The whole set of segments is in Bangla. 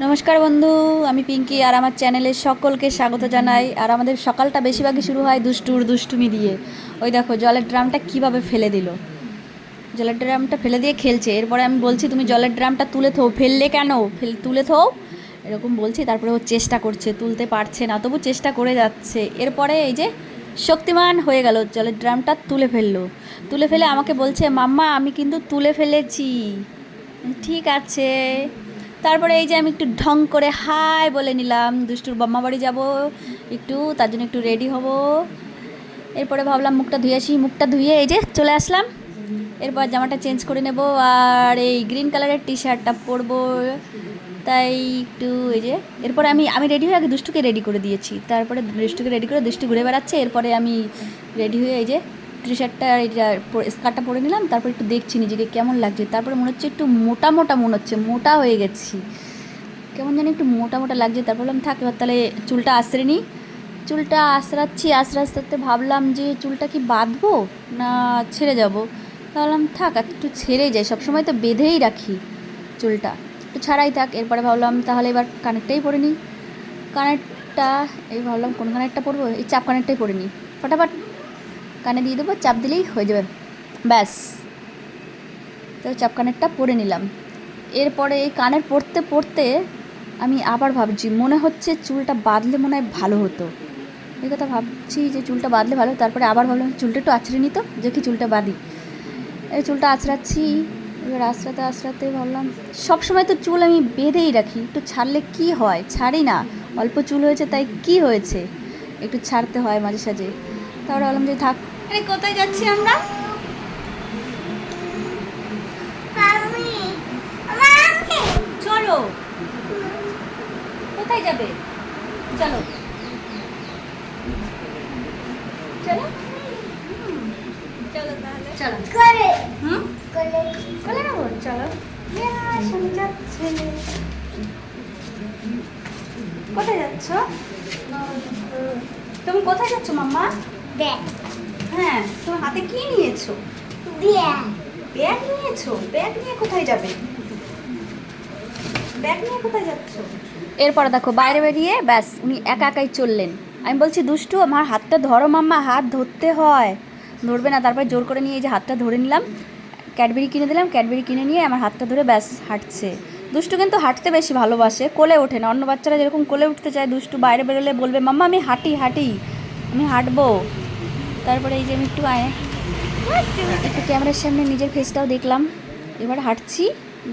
নমস্কার বন্ধু, আমি পিঙ্কি আর আমার চ্যানেলে সকলকে স্বাগত জানাই। আর আমাদের সকালটা বেশিরভাগই শুরু হয় দুষ্টুর দুষ্টুমি দিয়ে। ওই দেখো, জলের ড্রামটা কীভাবে ফেলে দিল? জলের ড্রামটা ফেলে দিয়ে খেলছে। এরপরে আমি বলছি, তুমি জলের ড্রামটা তুলে থো। ফেললে কেন? ফেল, তুলে থো? এরকম বলছি, তারপরে ও চেষ্টা করছে, তুলতে পারছে না। তবু চেষ্টা করে যাচ্ছে। এরপরে এই যে শক্তিমান হয়ে গেল, জলের ড্রামটা তুলে ফেলল। তুলে ফেলে আমাকে বলছে, মাম্মা, আমি কিন্তু তুলে ফেলেছি। ঠিক আছে। তারপরে এই যে আমি একটু ঢং করে হাই বলে নিলাম, দুষ্টুর বাম্মা বাড়ি যাব একটু, তার জন্য একটু রেডি হব। এরপরে ভাবলাম মুখটা ধুয়ে আসি, মুখটা ধুয়ে এই যে চলে আসলাম। এরপর জামাটা চেঞ্জ করে নেব আর এই গ্রিন কালারের টি শার্টটা পরবো। তাই একটু এই যে, এরপরে আমি আমি রেডি হয়ে আগে দুষ্টুকে রেডি করে দিয়েছি। তারপরে দুষ্টুকে রেডি করে দুষ্টু ঘুরে বেড়াচ্ছে, এরপরে আমি রেডি হয়ে এই যে টি শার্টটা এটা স্কার্টটা পরে নিলাম, তারপর একটু দেখছি নিজেকে কেমন লাগছে। তারপরে মনে হচ্ছে একটু মোটা মোটা মনে হচ্ছে, মোটা হয়ে গেছি। কেমন জানি একটু মোটা মোটা লাগছে, তারপর বললাম, থাক, এবার তাহলে চুলটা আশ্রে নিই চুলটা আশ্রাচ্ছি আস্তে আস্তে ভাবলাম যে চুলটা কি বাঁধবো না ছেড়ে যাব। ভাবলাম থাক একটু ছেড়েই যায় সবসময় তো বেঁধেই রাখি চুলটা। একটু ছাড়াই থাক। এরপরে ভাবলাম, তাহলে এবার কানেরটাই পরে নিই কানেরটা, এই ভাবলাম, কোন কানেরটা পরবো? এই চাপ কানেরটাই পরে নিই ফটাফট কানে দিয়ে দেবো, চাপ দিলেই হয়ে যাবে। ব্যাস। তো চাপ কানেরটা পরে নিলাম। এরপরে এই কানের পরতে পরতে আমি আবার ভাবছি, মনে হচ্ছে চুলটা বাঁধলে মনে হয় ভালো হতো। এই কথা ভাবছি যে চুলটা বাঁধলে ভালো তারপরে আবার ভাবলাম চুলটা একটু আছড়ে নিত যে কি চুলটা বাঁধি। এই চুলটা আছড়াচ্ছি, এবার আশ্রাতে আশ্রাতে ভাবলাম সব সময় তো চুল আমি বেঁধেই রাখি, একটু ছাড়লে কি হয়? ছাড়ি না। অল্প চুল হয়েছে, তাই কি হয়েছে? একটু ছাড়তে হয় মাঝে সাঝে। তারপরে ভাবলাম যে থাক আরে কোথায় যাচ্ছি আমরা? চলো। কোথায় যাবে? চলো। চলো। চলো তাহলে। চলো। হুম? কোলে। নেব? চলো। শুনে যাচ্ছে কোথায় যাচ্ছ? তুমি কোথায় যাচ্ছ মাম্মা? হ্যাঁ তোমার হাতে কি নিয়েছো? ব্যাগ। নিয়েছো? ব্যাগ নিয়ে কোথায় যাবে? ব্যাগ নিয়ে কোথায় যাচ্ছ? এরপরে দেখো বাইরে বেরিয়ে ব্যাস উনি একা একাই চললেন। আমি বলছি দুষ্টু আমার হাতটা ধরো মাম্মা হাত ধরতে হয়। ধরবে না তারপরে জোর করে নিয়ে এই যে হাতটা ধরে নিলাম। ক্যাডবেরি কিনে দিলাম ক্যাডবেরি কিনে নিয়ে আমার হাতটা ধরে ব্যাস হাঁটছে। দুষ্টু কিন্তু হাঁটতে বেশি ভালোবাসে কোলে ওঠে না। অন্য বাচ্চারা যেরকম কোলে উঠতে চায় দুষ্টু বাইরে বেরোলে বলবে মাম্মা আমি হাঁটি হাঁটি আমি হাঁটবো। তারপরে এই যে আমি একটু আয় একটু ক্যামেরার সামনে নিজের ফেসটাও দেখলাম। এবার হাঁটছি।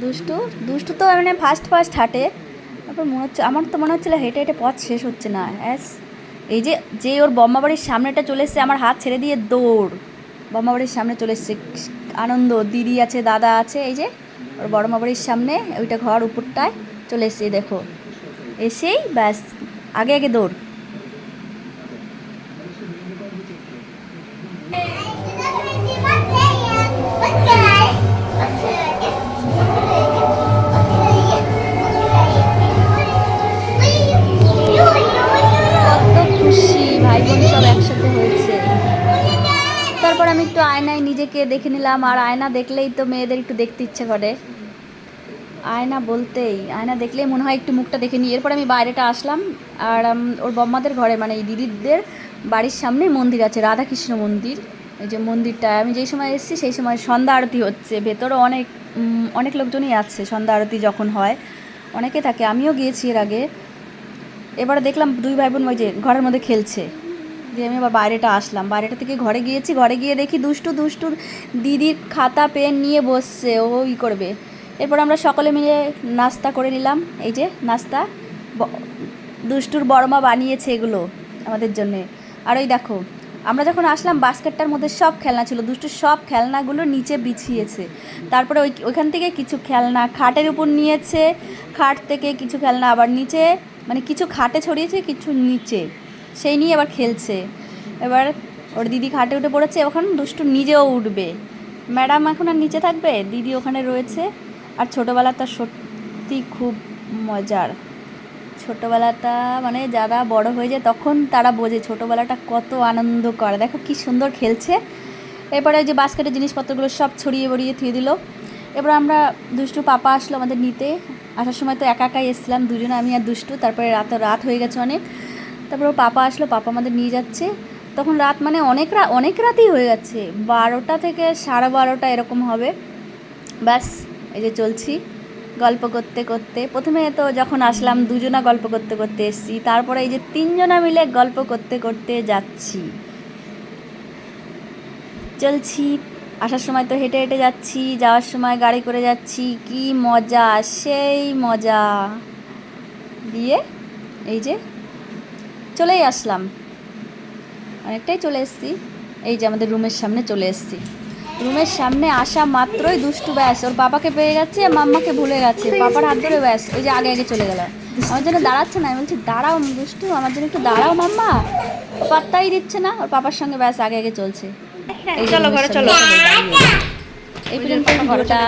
দুষ্টু দুষ্টু তো মানে ফার্স্ট ফার্স্ট হাঁটে। তারপর মনে হচ্ছে আমার তো মনে হচ্ছিল হেঁটে হেঁটে পথ শেষ হচ্ছে না। অ্যাস এই যে যে ওর বম্মা বাড়ির সামনেটা চলে এসছে, আমার হাত ছেড়ে দিয়ে দৌড়। বম্মা বাড়ির সামনে চলে এসছে। আনন্দ, দিদি আছে, দাদা আছে। এই যে ওর বড় মা বাড়ির সামনে ওইটা ঘর উপরটায় চলে এসছে দেখো। এসেই ব্যাস, আগে আগে দৌড় কত খুশি ভাই বোন সব একসাথে হয়েছে তারপর আমি একটু আয়নায় নিজেকে দেখে নিলাম, আর আয়না দেখলেই তো মেয়েদের একটু দেখতে ইচ্ছে করে। আয়না বলতেই, আয়না দেখলেই মনে হয় একটু মুখটা দেখে নিই। এরপর আমি বাইরেটা আসলাম, আর ওর বম্মাদের ঘরে মানে এই দিদিদের বাড়ির সামনে মন্দির আছে, রাধাকৃষ্ণ মন্দির। এই যে মন্দিরটা, আমি যেই সময় এসেছি সেই সময় সন্ধ্যা আরতি হচ্ছে। ভেতরে অনেক অনেক লোকজনই আছে সন্ধ্যা আরতি যখন হয়। অনেকে থাকে, আমিও গিয়েছি এর আগে। এবারে দেখলাম দুই ভাই বোন ওই যে ঘরের মধ্যে খেলছে। দিয়ে আমি আবার বাইরেটা আসলাম। বাইরেটা থেকে ঘরে গিয়েছি, ঘরে গিয়ে দেখি দুষ্টু, দুষ্টুর দিদির খাতা, পেন নিয়ে বসছে, ও ই করবে। এরপর আমরা সকলে মিলে নাস্তা করে নিলাম। এই যে নাস্তা দুষ্টুর বড় মা বানিয়েছে এগুলো আমাদের জন্যে। আর ওই দেখো, আমরা যখন আসলাম, বাস্কেটটার মধ্যে সব খেলনা ছিল, দুষ্টু সব খেলনাগুলো নিচে বিছিয়েছে। তারপরে ওই ওইখান থেকে কিছু খেলনা খাটের উপর নিয়েছে, খাট থেকে কিছু খেলনা আবার নিচে মানে কিছু খাটে ছড়িয়েছে, কিছু নিচে। সেই নিয়ে এবার খেলছে। এবার ওর দিদি খাটে উঠে পড়েছে, ওখানে দুষ্টু নিজেও উঠবে। ম্যাডাম এখন আর নিচে থাকবে? দিদি ওখানে রয়েছে। আর ছোটোবেলাটা সত্যি খুব মজার। ছোটোবেলাটা মানে যারা বড় হয়ে যায় তখন তারা বোঝে ছোটোবেলাটা কত আনন্দ করে দেখো কি সুন্দর খেলছে। এরপরে ওই যে বাস্কেটের জিনিসপত্রগুলো সব ছড়িয়ে বড়িয়ে থুয়ে দিল। এবার আমরা দুষ্টু পাপা আসলো আমাদের নিতে। আসার সময় তো একা একাই এসেছিলাম, দুজনে, আমি আর দুষ্টু। তারপরে রাত রাত হয়ে গেছে অনেক। তারপর ওর পাপা আসলো, পাপা আমাদের নিয়ে যাচ্ছে। তখন রাত মানে অনেক রা, অনেক রাতই হয়ে যাচ্ছে বারোটা থেকে সাড়ে বারোটা এরকম হবে। ব্যাস, এই যে চলছি। গল্প করতে করতে। প্রথমে তো যখন আসলাম, দুজনা গল্প করতে করতে এসছি। তারপরে এই যে তিনজনা মিলে গল্প করতে করতে যাচ্ছি। চলছি। আসার সময় তো হেঁটে হেঁটে যাচ্ছি, যাওয়ার সময় গাড়ি করে যাচ্ছি। কি মজা, সেই মজা। দিয়ে এই যে চলেই আসলাম। অনেকটাই চলে এসেছি। এই যে আমাদের রুমের সামনে চলে এসেছি। রুমের সামনে আসা মাত্রই দুষ্টু ব্যাস। ওর বাবাকে পেয়ে গেছে আর মাম্মাকে ভুলে গেছে। বাবার হাত ধরে ব্যাস ওই যে আগে আগে চলে গেল। আমার জন্য দাঁড়াচ্ছে না আমি বলছি দাঁড়াও দুষ্টু আমার জন্য একটু দাঁড়াও মাম্মা। পাত্তাই দিচ্ছে না ওর বাবার সঙ্গে ব্যাস আগে আগে চলছে। এই চলো ঘরে চলো। এই পর্যন্ত ভিডিওটা